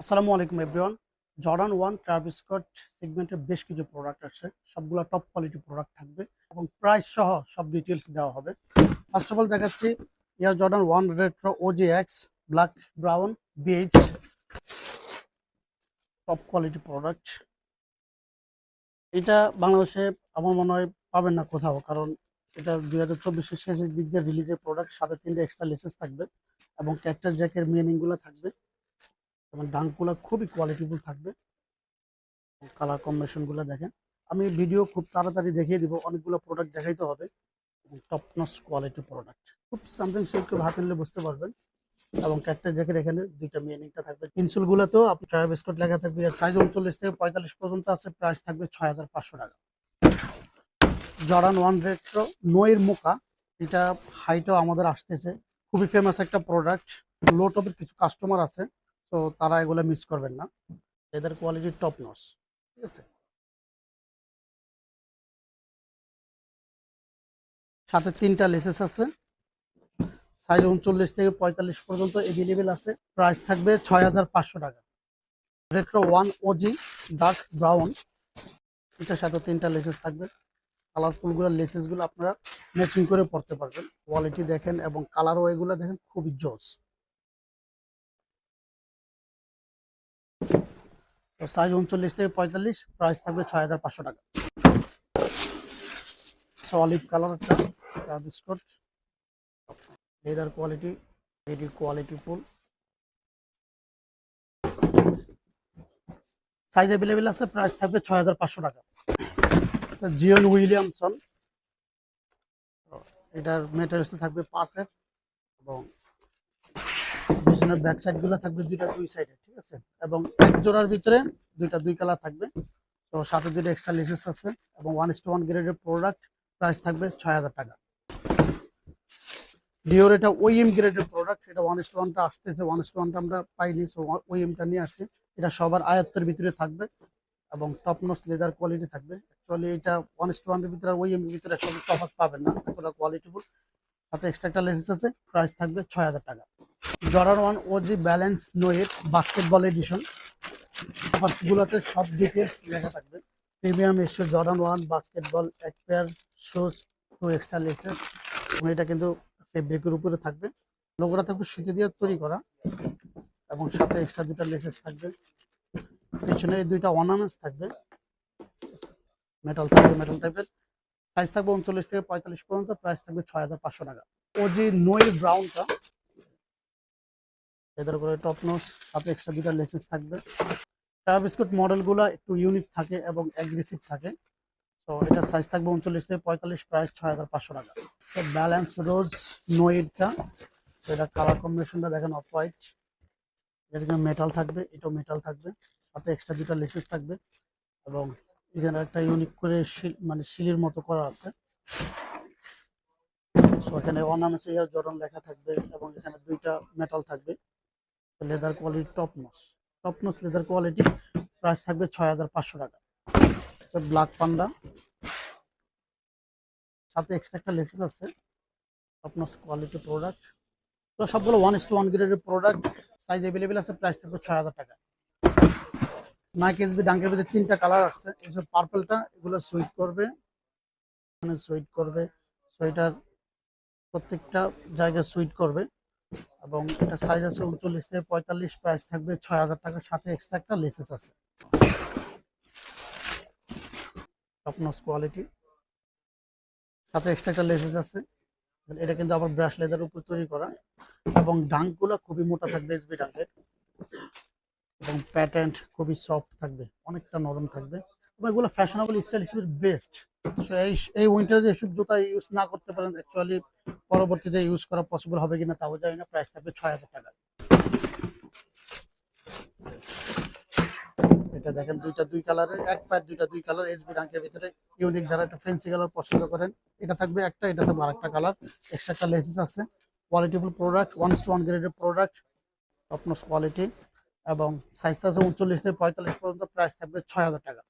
আসসালামু আলাইকুম everyone Jordan one ট্রাভিসকট সেগমেন্টের বেশ কিছু প্রোডাক্ট আছে। সবগুলো টপ কোয়ালিটি প্রোডাক্ট থাকবে এবং প্রাইস সহ সব ডিটেলস দেওয়া হবে। ফার্স্ট অফ অল দেখাচ্ছি air Jordan one retro OG X black brown BH top quality product এটা বাংলাদেশে আমার মনে হয় পাবেন না কোথাও, কারণ এটা দুই হাজার চব্বিশের শেষের দিক দিয়ে রিলিজের প্রোডাক্ট সাথে তিনটে এক্সট্রা লেসেস থাকবে এবং ক্যাক্টার জ্যাকের মিনিংগুলো থাকবে। এবং ডাঙ্কগুলো খুবই কোয়ালিটিফুল থাকবে। কালার কম্বিনেশনগুলো দেখেন। আমি ভিডিও খুব তাড়াতাড়ি দেখিয়ে দিব, অনেকগুলো প্রোডাক্ট দেখাইতে হবে। এবং টপ নস কোয়ালিটি প্রোডাক্ট খুব সামথিং সুইট হাতে নিলে বুঝতে পারবেন। এবং ক্যাক্টার জ্যাকেট এখানে দুইটা মিনিংটা থাকবে। ইনসুলগুলোতেও আপনি ট্রাই বিস্কুট লেখা থাকবে। এর সাইজ উনচল্লিশ থেকে পঁয়তাল্লিশ পর্যন্ত আছে। প্রাইস থাকবে ছয় হাজার পাঁচশো টাকা। Jordan one retro noir mocha. এটা হাইটাও আমাদের আসতেছে। খুবই ফেমাস একটা প্রোডাক্ট লো টপের কিছু কাস্টমার আছে। তো তারা এগুলো মিস করবেন না। এদের কোয়ালিটি টপ নস ঠিক আছে? সাথে তিনটা লেসেস আছে। সাইজ উনচল্লিশ থেকে পঁয়তাল্লিশ পর্যন্ত এভেলেবেল আছে। প্রাইস থাকবে ছয় হাজার পাঁচশো টাকা। Retro one OG dark brown এটার সাথে তিনটা লেসেস থাকবে। কালারফুলগুলো লেসেসগুলো আপনারা ম্যাচিং করে পড়তে পারবেন। কোয়ালিটি দেখেন এবং কালারও এগুলো দেখেন খুবই জোস। তো সাইজ উনচল্লিশ থেকে পঁয়তাল্লিশ প্রাইস থাকবে ছয় হাজার পাঁচশো টাকা। অলিভ কালার একটা biscuit leather quality very quality full size available আছে প্রাইস থাকবে ছয় হাজার পাঁচশো টাকা। জিওন উইলিয়ামসন এটার মেটেরিয়ালস থাকবে পারফেক্ট এবং পিছনের ব্যাক সাইডগুলো থাকবে দুইটা দুই সাইডে ঠিক আছে? এবং এক জোড়ার ভিতরে দুইটা দুই কালার থাকবে। তো সাথে দুইটা এক্সট্রা লেসেস আছে এবং ওয়ান ইস টু ওয়ান গ্রেডের প্রোডাক্ট প্রাইস থাকবে ছয় হাজার টাকা। ডিওর এটা ওইএম গ্রেডের প্রোডাক্ট এটা ওয়ান ইস টু ওয়ানটা আসতেছে ওয়ান ইস টু ওয়ানটা আমরা পাইনি সো ওইএমটা নিয়ে আসছি। এটা সবার আয়ত্তের ভিতরে থাকবে এবং টপ নস লেদার কোয়ালিটি থাকবে। অ্যাকচুয়ালি এটা ওয়ান ইস টু ওয়ানের ভিতরে ওইএম ভিতরে একসাথে তফাৎ পাবেন না, এতটা কোয়ালিটিফুল সাথে এক্সট্রা একটা লেসেস আছে প্রাইস থাকবে ছয় হাজার টাকা। Jordan one OG balance noir basketball edition. গুলোতে সব দিকে লেখা থাকবে। প্রিমিয়াম এসে জরান ওয়ান বাস্কেটবল এক pair shoes two extra laces. এটা কিন্তু ফেব্রিকের উপরে থাকবে। লোগোটা থাকবে সুতি দিয়ে তৈরি করা। এবং সাথে এক্সট্রা দুটা লেসেস থাকবে। পেছনে এই দুইটা অর্নামেন্টস থাকবে। মেটাল থাকবে, মেটাল টাইপের। সাইজ থাকবে উনচল্লিশ থেকে পঁয়তাল্লিশ পর্যন্ত। প্রাইস থাকবে ছয় হাজার পাঁচশো টাকা। ও যে নোয়েল ব্রাউনটা এদের উপরে টপ নোস সাথে এক্সট্রা দুটা লেসেস থাকবে। টাকা বিস্কুট মডেলগুলো একটু ইউনিক থাকে এবং অ্যাগ্রেসিভ থাকে। তো এটার সাইজ থাকবে উনচল্লিশ থেকে পঁয়তাল্লিশ প্রাইস ছয় হাজার পাঁচশো টাকা। সো ব্যালেন্স রোজ নোয়েডটা তো এটা কালার কম্বিনেশনটা দেখেন অফ হোয়াইট এটা মেটাল থাকবে, এটাও মেটাল থাকবে। সাথে এক্সট্রা দুটা লেসেস থাকবে এবং এখানে একটা ইউনিক করে মানে শিলির মতো করা আছে। সো এখানে অর্নামেন্টস ইয়ার জর্ডন লেখা থাকবে এবং এখানে দুইটা মেটাল থাকবে। Leather quality top notch. Top notch leather quality price থাকবে ছয় হাজার পাঁচশো টাকা। Black panda. সাথে এক্সট্রা একটা লেসেস আছে। টপ নস কোয়ালিটি প্রোডাক্ট তো সবগুলো ওয়ান টু ওয়ান গ্রেডের প্রোডাক্ট সাইজ অ্যাভেলেবেল আছে প্রাইস থাকবে ছয় হাজার টাকা। নাইক এসবি ডাঙ্কের ভিতরে তিনটা কালার আসছে। এইসব পার্পলটা এগুলো সুইট করবে। মানে সুইট করবে। সোয়েটার প্রত্যেকটা জায়গায় সুইট করবে। এবং এটা সাইজ আছে উনচল্লিশ থেকে পঁয়তাল্লিশ প্রাইস থাকবে ছয় হাজার টাকার সাথে এক্সট্রা একটা লেসেস আছে। টপনস কোয়ালিটি সাথে এক্সট্রা একটা লেসেস আছে। এটা কিন্তু আবার ব্রাশ লেদার উপর তৈরি করা। এবং ডাঙ্কগুলো খুবই মোটা থাকবে এসবি ডাঙ্কের। এবং প্যাটার্ন খুবই সফট থাকবে, অনেকটা নরম থাকবে। এবং এগুলো ফ্যাশনেবল স্টাইল হিসেবে বেস্ট এই এই উইন্টারে যে জুতা ইউজ না করতে পারেন অ্যাকচুয়ালি পরবর্তীতে ইউজ করা পসিবল হবে কিনা তাও জানি না প্রাইস থাকবে ছয় হাজার টাকা। এটা দেখেন দুইটা দুই কালারের এক প্যার দুইটা দুই কালার এসবি রাঙ্কের ভিতরে ইউনিক যারা একটা ফেন্সি কালার পছন্দ করেন, এটা থাকবে একটা, এটা থাকবে আরেকটা কালার এক্সট্রা একটা লেসেস আছে। Quality full product one two one গ্রেডের প্রোডাক্ট টপনস কোয়ালিটি এবং সাইজটা আছে উনচল্লিশ থেকে পঁয়তাল্লিশ পর্যন্ত প্রাইস থাকবে ছয় হাজার টাকা।